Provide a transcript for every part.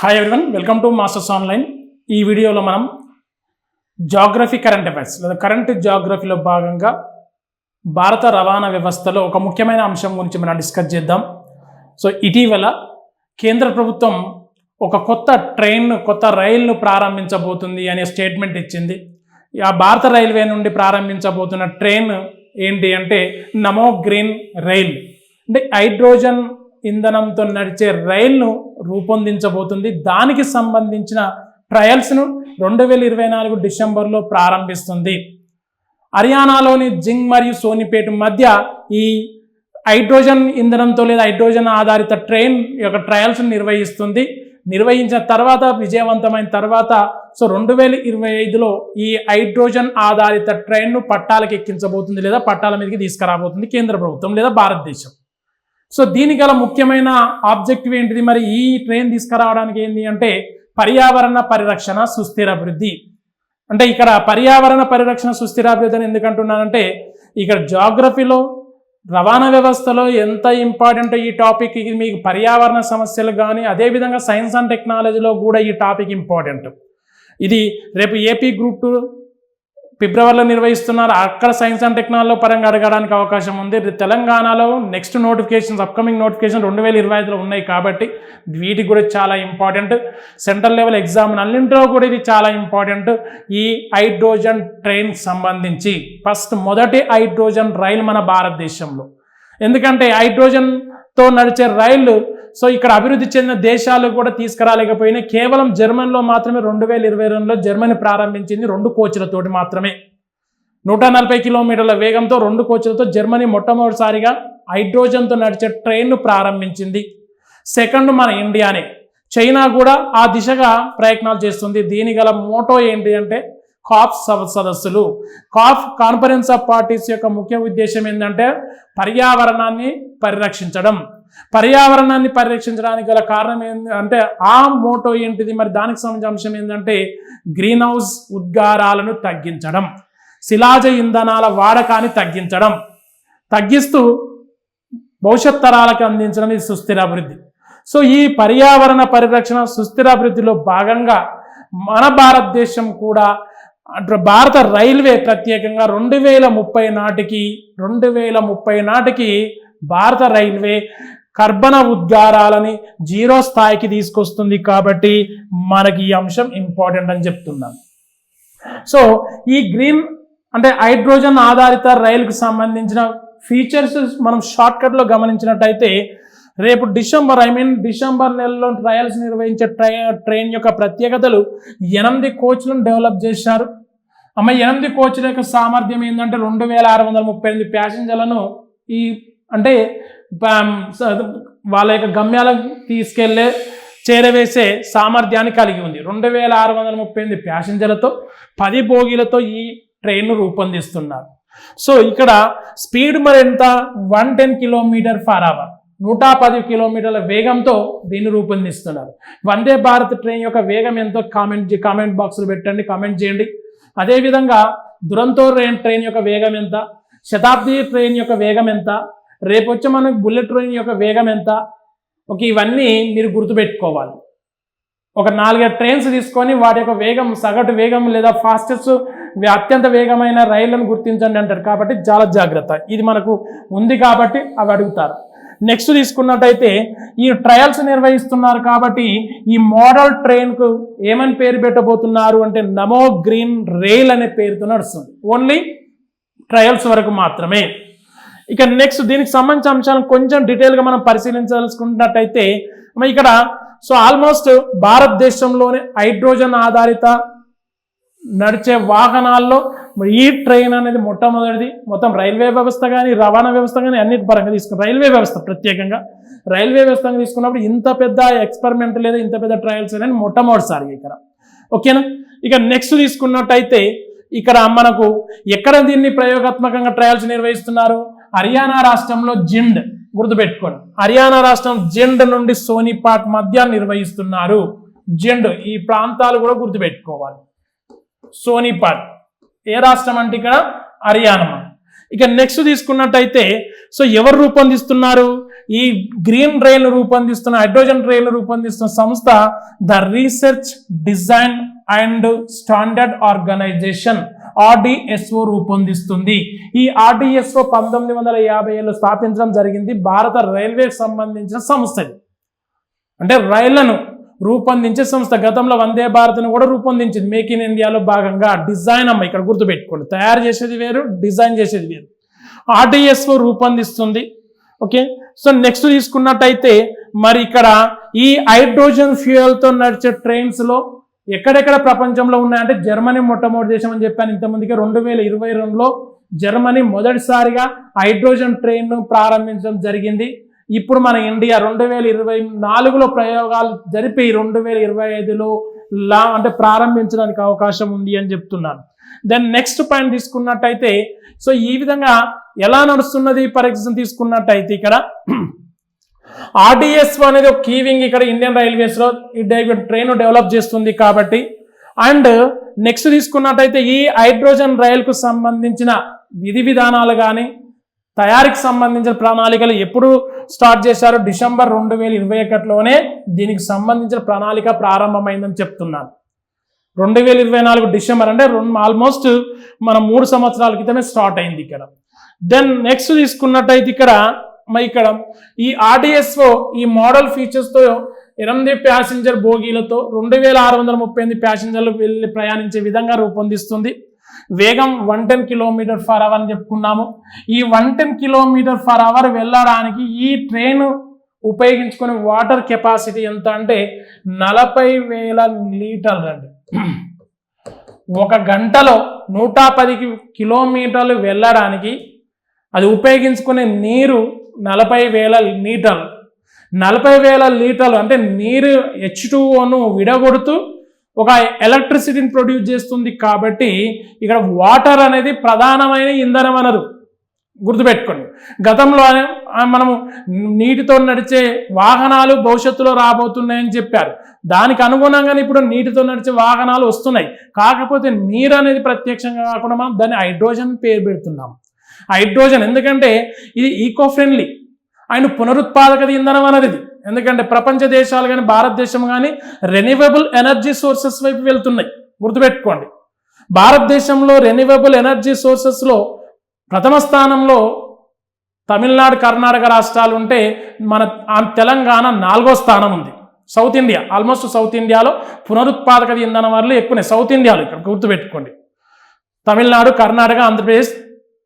Hi everyone welcome to masters online ఈ వీడియోలో మనం జాగ్రఫీ కరెంట్ అఫైర్స్ లేదా కరెంట్ జాగ్రఫీలో భాగంగా భారత రవాణా వ్యవస్థలో ఒక ముఖ్యమైన అంశం గురించి మనం డిస్కస్ చేద్దాం. సో ఇటీవల కేంద్ర ప్రభుత్వం ఒక కొత్త ట్రైన్ కొత్త రైలును ప్రారంభించబోతుంది అనే స్టేట్మెంట్ ఇచ్చింది. ఆ భారత రైల్వే నుండి ప్రారంభించబోతున్న ట్రైన్ ఏంటి అంటే నమో గ్రీన్ రైల్. అంటే హైడ్రోజన్ ఇంధనంతో నడిచే రైల్ను రూపొందించబోతుంది. దానికి సంబంధించిన ట్రయల్స్ను రెండు వేల ఇరవై నాలుగు డిసెంబర్లో ప్రారంభిస్తుంది. హర్యానాలోని జింగ్ మరియు సోనిపేట్ మధ్య ఈ హైడ్రోజన్ ఇంధనంతో లేదా హైడ్రోజన్ ఆధారిత ట్రైన్ యొక్క ట్రయల్స్ నిర్వహిస్తుంది. నిర్వహించిన తర్వాత విజయవంతమైన తర్వాత సో రెండు వేల ఇరవై ఐదులో ఈ హైడ్రోజన్ ఆధారిత ట్రైన్ను పట్టాలకు ఎక్కించబోతుంది లేదా పట్టాల మీదకి తీసుకురాబోతుంది కేంద్ర ప్రభుత్వం లేదా భారతదేశం. సో దీనికి గల ముఖ్యమైన ఆబ్జెక్టివ్ ఏంటిది? మరి ఈ ట్రైన్ తీసుకురావడానికి ఏంటి అంటే పర్యావరణ పరిరక్షణ సుస్థిర అభివృద్ధి. అంటే ఇక్కడ పర్యావరణ పరిరక్షణ సుస్థిరాభివృద్ధి అని ఎందుకంటున్నానంటే ఇక్కడ జాగ్రఫీలో రవాణా వ్యవస్థలో ఎంత ఇంపార్టెంట్ ఈ టాపిక్ ఇది మీకు పర్యావరణ సమస్యలు కానీ అదేవిధంగా సైన్స్ అండ్ టెక్నాలజీలో కూడా ఈ టాపిక్ ఇంపార్టెంట్ ఇది రేపు ఏపీ గ్రూప్ టూ ఫిబ్రవరిలో నిర్వహిస్తున్నారు. అక్కడ సైన్స్ అండ్ టెక్నాలజీ పరంగా అడగడానికి అవకాశం ఉంది. తెలంగాణలో నెక్స్ట్ నోటిఫికేషన్స్ అప్కమింగ్ నోటిఫికేషన్ రెండు వేల ఇరవై ఐదులో ఉన్నాయి కాబట్టి వీటికి కూడా చాలా ఇంపార్టెంట్. సెంట్రల్ లెవెల్ ఎగ్జామ్ అన్నింటిలో కూడా ఇది చాలా ఇంపార్టెంట్. ఈ హైడ్రోజన్ ట్రైన్ సంబంధించి ఫస్ట్ మొదటి హైడ్రోజన్ రైలు మన భారతదేశంలో. ఎందుకంటే హైడ్రోజన్తో నడిచే రైళ్ళు సో ఇక్కడ అభివృద్ధి చెందిన దేశాలు కూడా తీసుకురాలేకపోయినాయి కేవలం జర్మన్లో మాత్రమే రెండు వేల ఇరవై రెండులో జర్మనీ ప్రారంభించింది రెండు కోచ్లతోటి మాత్రమే. నూట నలభై కిలోమీటర్ల వేగంతో రెండు కోచ్లతో జర్మనీ మొట్టమొదటిసారిగా హైడ్రోజన్తో నడిచే ట్రైన్ను ప్రారంభించింది. సెకండ్ మన ఇండియానే. చైనా కూడా ఆ దిశగా ప్రయత్నాలు చేస్తుంది. దీని గల మోటో ఏంటి అంటే కాఫ్ సదస్సులు. కాఫ్ కాన్ఫరెన్స్ ఆఫ్ పార్టీస్ యొక్క ముఖ్య ఉద్దేశం ఏంటంటే పర్యావరణాన్ని పరిరక్షించడం. పర్యావరణాన్ని పరిరక్షించడానికి గల కారణం ఏంటి అంటే ఆ మోటో ఏంటిది? మరి దానికి సంబంధించిన అంశం ఏంటంటే గ్రీన్ హౌస్ ఉద్గారాలను తగ్గించడం. శిలాజ ఇంధనాల వాడకాన్ని తగ్గించడం. తగ్గిస్తూ భవిష్యత్ తరాలకు అందించడం ఇది సుస్థిర అభివృద్ధి. సో ఈ పర్యావరణ పరిరక్షణ సుస్థిర అభివృద్ధిలో భాగంగా మన భారతదేశం కూడా భారత రైల్వే ప్రత్యేకంగా రెండు వేల ముప్పై నాటికి రెండు వేల ముప్పై నాటికి భారత రైల్వే కర్బన ఉద్గారాలని జీరో స్థాయికి తీసుకొస్తుంది కాబట్టి మనకి ఈ అంశం ఇంపార్టెంట్ అని చెప్తున్నాను సో ఈ గ్రీన్ అంటే హైడ్రోజన్ ఆధారిత రైలుకు సంబంధించిన ఫీచర్స్ మనం షార్ట్కట్లో గమనించినట్టయితే రేపు డిసెంబర్ ఐ మీన్ డిసెంబర్ నెలలో ట్రయల్స్ నిర్వహించే ట్రై ట్రైన్ యొక్క ప్రత్యేకతలు ఎనిమిది కోచ్లను డెవలప్ చేశారు. అమ్మ ఎనిమిది కోచ్ల యొక్క సామర్థ్యం ఏంటంటే రెండు వేల ఆరు వందల ముప్పై ఎనిమిది ప్యాసింజర్లను ఈ అంటే వాళ్ళ యొక్క గమ్యాలకు తీసుకెళ్ళే చేరవేసే సామర్థ్యాన్ని కలిగి ఉంది. రెండు వేల ఆరు వందల ముప్పై ఎనిమిది ప్యాసింజర్లతో పది బోగీలతో ఈ ట్రైన్ను రూపొందిస్తున్నారు. సో ఇక్కడ స్పీడ్ మరి ఎంత one ten kilometre per hour. నూట పది కిలోమీటర్ల వేగంతో దీన్ని రూపొందిస్తున్నారు. వందే భారత్ ట్రైన్ యొక్క వేగం ఎంతో? కామెంట్ కామెంట్ బాక్స్లో పెట్టండి కామెంట్ చేయండి. అదేవిధంగా దురంతో ట్రైన్ ట్రైన్ యొక్క వేగం ఎంత? శతాబ్ది ట్రైన్ యొక్క వేగం ఎంత? రేపు వచ్చే మనకు బుల్లెట్ ట్రైన్ యొక్క వేగం ఎంత? ఓకే ఇవన్నీ మీరు గుర్తుపెట్టుకోవాలి. ఒక నాలుగైదు ట్రైన్స్ తీసుకొని వాటి యొక్క వేగం సగటు వేగం లేదా ఫాస్టెస్ట్ అత్యంత వేగమైన రైళ్ళను గుర్తించండి అంటారు. కాబట్టి చాలా జాగ్రత్త. ఇది మనకు ఉంది కాబట్టి అవి అడుగుతారు. నెక్స్ట్ తీసుకున్నట్టయితే ఈ ట్రయల్స్ నిర్వహిస్తున్నారు కాబట్టి ఈ మోడల్ ట్రైన్కు ఏమని పేరు పెట్టబోతున్నారు అంటే నమో గ్రీన్ రైల్ అనే పేరుతో నడుస్తుంది. ఓన్లీ ట్రయల్స్ వరకు మాత్రమే. ఇక నెక్స్ట్ దీనికి సంబంధించిన అంశాలను కొంచెం డీటెయిల్గా మనం పరిశీలించాల్సుకున్నట్టయితే ఇక్కడ సో ఆల్మోస్ట్ భారతదేశంలోనే హైడ్రోజన్ ఆధారిత నడిచే వాహనాల్లో మరి ఈ ట్రైన్ అనేది మొట్టమొదటిది. మొత్తం రైల్వే వ్యవస్థ కానీ రవాణా వ్యవస్థ కానీ అన్నిటి పరంగా తీసుకుని రైల్వే వ్యవస్థ ప్రత్యేకంగా. రైల్వే వ్యవస్థగా తీసుకున్నప్పుడు ఇంత పెద్ద ఎక్స్పెరిమెంట్ లేదా ఇంత పెద్ద ట్రయల్స్ అనేది మొట్టమొదటిసారి ఇక్కడ. ఓకేనా ఇక నెక్స్ట్ తీసుకున్నట్టయితే ఇక్కడ మనకు ఎక్కడ దీన్ని ప్రయోగాత్మకంగా ట్రయల్స్ నిర్వహిస్తున్నారు? హర్యానా రాష్ట్రంలో జిండ్ గుర్తుపెట్టుకోండి. హర్యానా రాష్ట్రం జిండ్ నుండి సోనిపాట్ మధ్య నిర్వహిస్తున్నారు. జిండ్ ఈ ప్రాంతాలు కూడా గుర్తుపెట్టుకోవాలి. సోనిపాట్. ఏ రాష్ట్రం అంటే ఇక్కడ? హర్యానా ఇక నెక్స్ట్ తీసుకున్నట్టయితే సో ఎవరు రూపొందిస్తున్నారు? ఈ గ్రీన్ రైల్ రూపొందిస్తున్న హైడ్రోజన్ రైల్ రూపొందిస్తున్న సంస్థ the research design and standard organisation RDSO రూపొందిస్తుంది. ఈ ఆర్డిఎస్ఓ పంతొమ్మిది వందల యాభై ఏళ్ళు స్థాపించడం జరిగింది భారత రైల్వేకి సంబంధించిన సంస్థ అంటే రైళ్ళను రూపొందించే సంస్థ. గతంలో వందే భారత్ను కూడా రూపొందించింది. మేక్ ఇన్ ఇండియాలో భాగంగా డిజైన్ అమ్మ ఇక్కడ గుర్తుపెట్టుకోండి. తయారు చేసేది వేరు డిజైన్ చేసేది వేరు. ఆర్టీఎస్ఓ రూపొందిస్తుంది. ఓకే? సో నెక్స్ట్ తీసుకున్నట్టయితే మరి ఇక్కడ ఈ హైడ్రోజన్ ఫ్యూయల్తో నడిచే ట్రైన్స్లో ఎక్కడెక్కడ ప్రపంచంలో ఉన్నాయంటే జర్మనీ మొట్టమొదటి దేశం అని చెప్పాను ఇంతమందికి రెండు వేల ఇరవై రెండులో జర్మనీ మొదటిసారిగా హైడ్రోజన్ ట్రైన్ను ప్రారంభించడం జరిగింది. ఇప్పుడు మన ఇండియా రెండు వేల ఇరవై నాలుగులో ప్రయోగాలు జరిపి రెండు వేల ఇరవై ఐదులో లా అంటే ప్రారంభించడానికి అవకాశం ఉంది అని చెప్తున్నాను. దెన్ నెక్స్ట్ పాయింట్ తీసుకున్నట్టయితే సో ఈ విధంగా ఎలా నడుస్తున్నది ఫర్ తీసుకున్నట్టయితే ఇక్కడ ఆర్డిఎస్ అనేది ఒక కీవింగ్ ఇక్కడ ఇండియన్ రైల్వేస్లో ఈ ట్రైన్ డెవలప్ చేస్తుంది కాబట్టి అండ్ నెక్స్ట్ తీసుకున్నట్టయితే ఈ హైడ్రోజన్ రైలుకు సంబంధించిన విధి విధానాలు కానీ తయారీకి సంబంధించిన ప్రణాళికలు ఎప్పుడు స్టార్ట్ చేశారు డిసెంబర్ రెండు వేల ఇరవై ఒకటిలోనే దీనికి సంబంధించిన ప్రణాళిక ప్రారంభమైందని చెప్తున్నాను రెండు వేల ఇరవై నాలుగు డిసెంబర్ అంటే రెండు ఆల్మోస్ట్ మన మూడు సంవత్సరాల క్రితమే స్టార్ట్ అయింది ఇక్కడ. దెన్ నెక్స్ట్ తీసుకున్నట్టయితే ఇక్కడ మరి ఇక్కడ ఈ ఆర్డిఎస్ఓ ఈ మోడల్ ఫీచర్స్తో ఎనిమిది ప్యాసింజర్ బోగీలతో రెండు వేల ఆరు వందల ముప్పై ఎనిమిది ప్యాసింజర్లు వెళ్ళి ప్రయాణించే విధంగా రూపొందిస్తుంది. వేగం one ten kilometre per hour అని చెప్పుకున్నాము. ఈ one ten kilometre per hour వెళ్ళడానికి ఈ ట్రైన్ ఉపయోగించుకునే వాటర్ కెపాసిటీ ఎంత అంటే నలభై వేల లీటర్లు అండి. ఒక గంటలో నూట పది కిలోమీటర్లు వెళ్ళడానికి అది ఉపయోగించుకునే నీరు నలభై వేల లీటర్లు. నలభై వేల లీటర్లు అంటే నీరు హెచ్ టూఓను విడగొడుతూ ఒక ఎలక్ట్రిసిటీని ప్రొడ్యూస్ చేస్తుంది కాబట్టి ఇక్కడ వాటర్ అనేది ప్రధానమైన ఇంధన వనరు గుర్తుపెట్టుకోండి. గతంలో మనము నీటితో నడిచే వాహనాలు భవిష్యత్తులో రాబోతున్నాయని చెప్పారు. దానికి అనుగుణంగానే ఇప్పుడు నీటితో నడిచే వాహనాలు వస్తున్నాయి. కాకపోతే నీరు అనేది ప్రత్యక్షంగా కాకుండా మనం దాన్ని హైడ్రోజన్ పేరు పెడుతున్నాం. హైడ్రోజన్ ఎందుకంటే ఇది ఈకో ఫ్రెండ్లీ అండ్ పునరుత్పాదక ఇంధనం అనేది ఎందుకంటే ప్రపంచ దేశాలు కానీ భారతదేశం కానీ రెన్యూవబుల్ ఎనర్జీ సోర్సెస్ వైపు వెళ్తున్నాయి. గుర్తుపెట్టుకోండి. భారతదేశంలో రెన్యూవబుల్ ఎనర్జీ సోర్సెస్లో ప్రథమ స్థానంలో తమిళనాడు కర్ణాటక రాష్ట్రాలు ఉంటే మన తెలంగాణ నాలుగో స్థానం ఉంది. సౌత్ ఇండియా ఆల్మోస్ట్ సౌత్ ఇండియాలో పునరుత్పాదక ఇంధనం వల్ల ఎక్కువనే సౌత్ ఇండియాలో ఇక్కడ గుర్తుపెట్టుకోండి. తమిళనాడు కర్ణాటక ఆంధ్రప్రదేశ్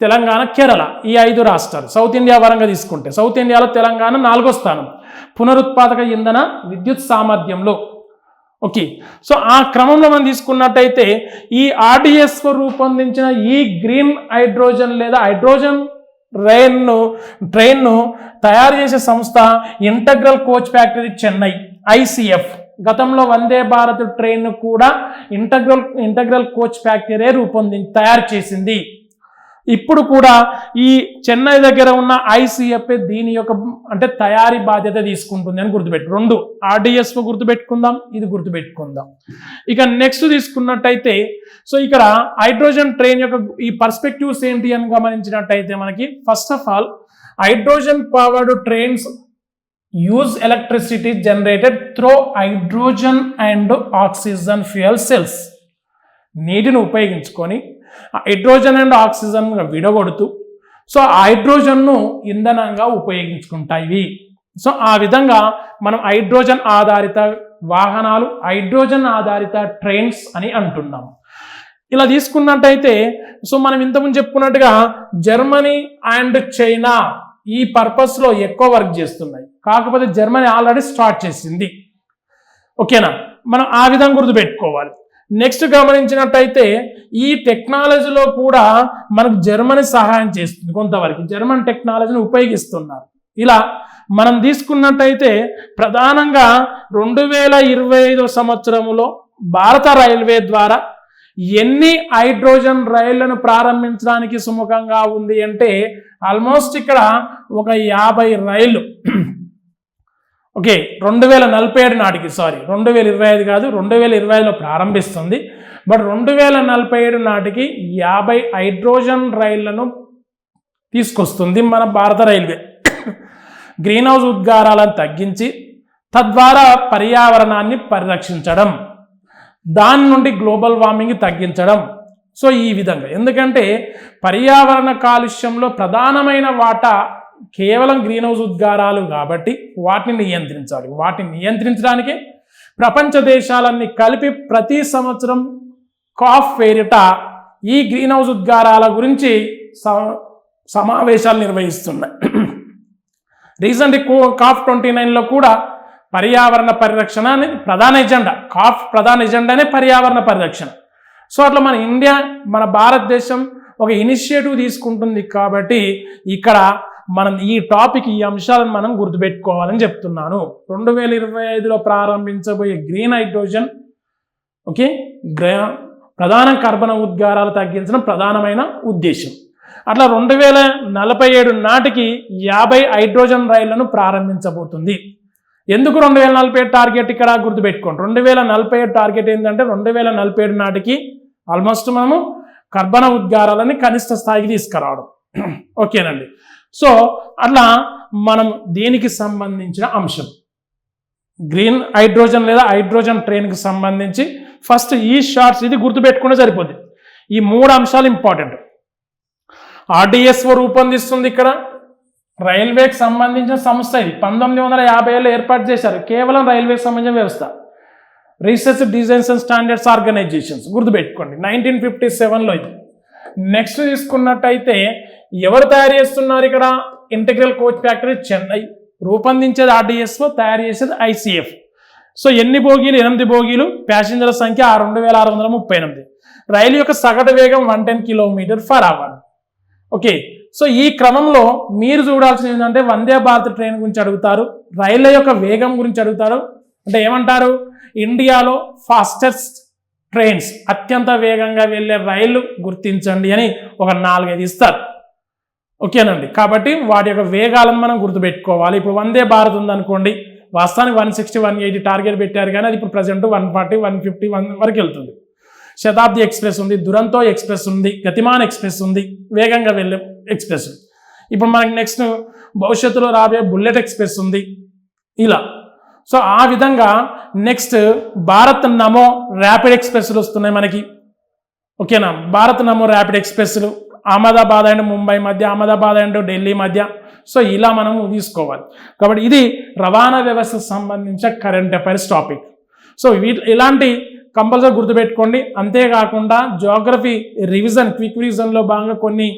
తెలంగాణ కేరళ ఈ ఐదు రాష్ట్రాలు. సౌత్ ఇండియా పరంగా తీసుకుంటే సౌత్ ఇండియాలో తెలంగాణ నాలుగో స్థానం. పునరుత్పాదక ఇంధన విద్యుత్ సామర్థ్యంలో. ఓకే. సో ఆ క్రమంలో మనం తీసుకున్నట్టయితే ఈ ఆర్డిఎస్ రూపొందించిన ఈ గ్రీన్ హైడ్రోజన్ లేదా హైడ్రోజన్ రైన్ను ట్రైన్ను తయారు చేసే సంస్థ integral coach factory Chennai ICF. గతంలో వందే భారత్ ట్రైన్ కూడా ఇంటగ్రల్ ఇంటగ్రల్ కోచ్ ఫ్యాక్టరీ రూపొంది తయారు చేసింది. ఇప్పుడు కూడా ఈ చెన్నై దగ్గర ఉన్న ఐసీఎఫ్ఏ దీని యొక్క అంటే తయారీ బాధ్యత తీసుకుంటుంది అని గుర్తుపెట్టు. రెండు ఆర్డిఎస్ గుర్తుపెట్టుకుందాం ఇది గుర్తుపెట్టుకుందాం. ఇక నెక్స్ట్ తీసుకున్నట్టయితే సో ఇక్కడ హైడ్రోజన్ ట్రైన్ యొక్క ఈ పర్స్పెక్టివ్స్ ఏంటి అని గమనించినట్టయితే మనకి first of all hydrogen powered trains use electricity generated through hydrogen and oxygen fuel cells నీటిని ఉపయోగించుకొని హైడ్రోజన్ అండ్ ఆక్సిజన్ విడగొడుతూ సో ఆ హైడ్రోజన్ను ఇంధనంగా ఉపయోగించుకుంటాయి. సో ఆ విధంగా మనం హైడ్రోజన్ ఆధారిత వాహనాలు హైడ్రోజన్ ఆధారిత ట్రైన్స్ అని అంటున్నాం. ఇలా తీసుకున్నట్టయితే సో మనం ఇంతకుముందు చెప్పుకున్నట్టుగా జర్మనీ అండ్ చైనా ఈ పర్పస్లో ఎక్కువ వర్క్ చేస్తున్నాయి. కాకపోతే జర్మనీ ఆల్రెడీ స్టార్ట్ చేసింది. ఓకేనా? మనం ఆ విధంగా గుర్తుపెట్టుకోవాలి. నెక్స్ట్ గమనించినట్టయితే ఈ టెక్నాలజీలో కూడా మనకు జర్మనీ సహాయం చేస్తుంది కొంతవరకు. జర్మన్ టెక్నాలజీని ఉపయోగిస్తున్నారు. ఇలా మనం తీసుకున్నట్టయితే ప్రధానంగా రెండు వేల ఇరవై ఐదో సంవత్సరంలో భారత రైల్వే ద్వారా ఎన్ని హైడ్రోజన్ రైళ్ళను ప్రారంభించడానికి సుముఖంగా ఉంది అంటే ఆల్మోస్ట్ ఇక్కడ ఒక యాభై రైళ్ళు ఓకే రెండు వేల నలభై ఏడు నాటికి సారీ రెండు వేల ఇరవై ఐదు కాదు రెండు వేల ఇరవై ఐదులో ప్రారంభిస్తుంది. బట్ రెండు వేల నలభై ఏడు నాటికి యాభై హైడ్రోజన్ రైళ్ళను తీసుకొస్తుంది మన భారత రైల్వే. గ్రీన్ హౌస్ ఉద్గారాలను తగ్గించి తద్వారా పర్యావరణాన్ని పరిరక్షించడం దాని నుండి గ్లోబల్ వార్మింగ్ తగ్గించడం. సో ఈ విధంగా. ఎందుకంటే పర్యావరణ కాలుష్యంలో ప్రధానమైన వాటా కేవలం గ్రీన్ హౌస్ ఉద్గారాలు కాబట్టి వాటిని నియంత్రించాలి. వాటిని నియంత్రించడానికి ప్రపంచ దేశాలన్నీ కలిపి ప్రతి సంవత్సరం కాఫ్ పేరిట ఈ గ్రీన్ హౌస్ ఉద్గారాల గురించి స- సమావేశాలు నిర్వహిస్తున్నాయి. రీసెంట్ కాఫ్ ట్వంటీ నైన్లో కూడా పర్యావరణ పరిరక్షణ అనేది ప్రధాన ఎజెండా కాఫ్ ప్రధాన ఎజెండానే పర్యావరణ పరిరక్షణ. సో అట్లా మన ఇండియా మన భారతదేశం ఒక ఇనిషియేటివ్ తీసుకుంటుంది కాబట్టి ఇక్కడ మనం ఈ టాపిక్ ఈ అంశాలను మనం గుర్తుపెట్టుకోవాలని చెప్తున్నాను. రెండు వేల ఇరవై ఐదులో ప్రారంభించబోయే గ్రీన్ హైడ్రోజన్ ఓకే గ్ర- ప్రధాన కర్బన ఉద్గారాలు తగ్గించడం ప్రధానమైన ఉద్దేశం. అట్లా రెండు వేల నలభై ఏడు నాటికి యాభై హైడ్రోజన్ రైళ్ళను ప్రారంభించబోతుంది. ఎందుకు రెండు వేల నలభై ఏడు టార్గెట్ ఇక్కడ గుర్తుపెట్టుకోండి. రెండు వేల నలభై ఏడు టార్గెట్ ఏంటంటే రెండు వేల నలభై ఏడు నాటికి ఆల్మోస్ట్ మనము కర్బన ఉద్గారాలని కనిష్ట స్థాయికి తీసుకురావడం. ఓకేనండి. సో అట్లా మనం దేనికి సంబంధించిన అంశం? గ్రీన్ హైడ్రోజన్ లేదా హైడ్రోజన్ ట్రైన్కి సంబంధించి ఫస్ట్ ఈ షార్ట్స్ ఇది గుర్తుపెట్టుకుంటే సరిపోద్ది. ఈ మూడు అంశాలు ఇంపార్టెంట్. ఆర్డిఎస్ఓ రూపొందిస్తుంది ఇక్కడ. రైల్వేకి సంబంధించిన సంస్థ ఇది. పంతొమ్మిది వందల యాభై ఏళ్ళు ఏర్పాటు చేశారు. కేవలం రైల్వేకి సంబంధించిన వ్యవస్థ. Research designs and standards organisations. గుర్తుపెట్టుకోండి. నైన్టీన్ ఫిఫ్టీ సెవెన్లో ఇది. నెక్స్ట్ తీసుకున్నట్టయితే ఎవరు తయారు చేస్తున్నారు ఇక్కడ? ఇంటిగ్రల్ కోచ్ ఫ్యాక్టరీ చెన్నై రూపొందించేది ఆర్డీఎస్ఓ తయారు చేసేది ఐసీఎఫ్ సో ఎన్ని బోగీలు? ఎనిమిది బోగీలు. ప్యాసింజర్ల సంఖ్య రెండు వేల ఆరు వందల ముప్పై ఎనిమిది. రైలు యొక్క సగటు వేగం one ten kilometre per hour. Okay. So ఈ క్రమంలో మీరు చూడాల్సింది ఏంటంటే వందే భారత్ ట్రైన్ గురించి అడుగుతారు. రైళ్ళ యొక్క వేగం గురించి అడుగుతారు. అంటే ఏమంటారు? ఇండియాలో ఫాస్టెస్ట్ ట్రైన్స్ అత్యంత వేగంగా వెళ్ళే రైళ్ళు గుర్తించండి అని ఒక నాలుగైదు ఇస్తారు. ఓకేనండి. కాబట్టి వాటి యొక్క వేగాలను మనం గుర్తుపెట్టుకోవాలి. ఇప్పుడు వందే భారత్ ఉందనుకోండి వాస్తవానికి one sixty one eighty target పెట్టారు కానీ అది ఇప్పుడు present one forty one fifty one వరకు వెళ్తుంది. శతాబ్ది ఎక్స్ప్రెస్ ఉంది దురంతో ఎక్స్ప్రెస్ ఉంది గతిమాన్ ఎక్స్ప్రెస్ ఉంది వేగంగా వెళ్ళే ఎక్స్ప్రెస్. ఇప్పుడు మనకి నెక్స్ట్ భవిష్యత్తులో రాబోయే బుల్లెట్ ఎక్స్ప్రెస్ ఉంది ఇలా. సో ఆ విధంగా నెక్స్ట్ భారత్ నమో ర్యాపిడ్ ఎక్స్ప్రెస్లు వస్తున్నాయి మనకి. ఓకేనా? భారత్ నమో ర్యాపిడ్ ఎక్స్ప్రెస్లు అహ్మదాబాద్ అండ్ ముంబై మధ్య అహ్మదాబాద్ అండ్ ఢిల్లీ మధ్య. సో ఇలా మనం తీసుకోవాలి. కాబట్టి ఇది రవాణా వ్యవస్థకు సంబంధించిన కరెంట్ అఫైర్స్ టాపిక్ సో వీటి ఇలాంటి కంపల్సరీ గుర్తుపెట్టుకోండి. అంతేకాకుండా జాగ్రఫీ రివిజన్ క్విక్ రివిజన్లో భాగంగా కొన్ని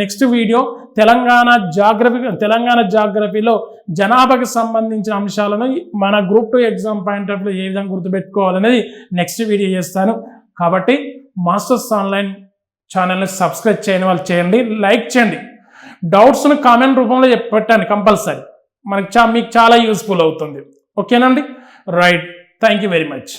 next video Telangana geography Telangana జాగ్రఫీలో జనాభాకి సంబంధించిన అంశాలను మన group two exam point of ఏ విధంగా గుర్తుపెట్టుకోవాలనేది నెక్స్ట్ వీడియో చేస్తాను. కాబట్టి మాస్టర్స్ ఆన్లైన్ ఛానల్ని సబ్స్క్రైబ్ చేయని వాళ్ళు చేయండి లైక్ చేయండి. డౌట్స్ను కామెంట్ రూపంలో పెట్టండి కంపల్సరీ. మనకి చా మీకు చాలా యూస్ఫుల్ అవుతుంది. ఓకేనండి right thank you very much